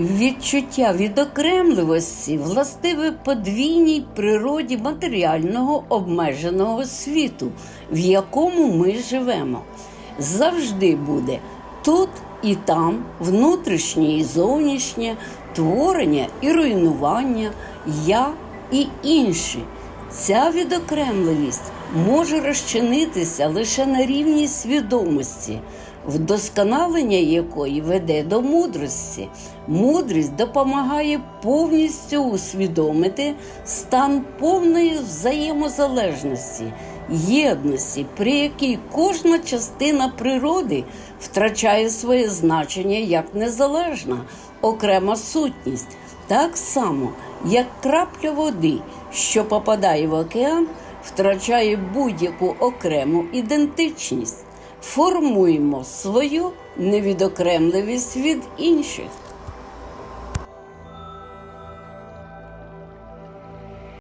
Відчуття відокремливості властиве подвійній природі матеріального обмеженого світу, в якому ми живемо. Завжди буде тут і там, внутрішнє і зовнішнє, творення і руйнування, я і інші. Ця відокремленість може розчинитися лише на рівні свідомості, вдосконалення якої веде до мудрості. Мудрість допомагає повністю усвідомити стан повної взаємозалежності, єдності, при якій кожна частина природи втрачає своє значення як незалежна, окрема сутність. Так само, як крапля води, що попадає в океан, втрачає будь-яку окрему ідентичність. Формуємо свою невідокремливість від інших.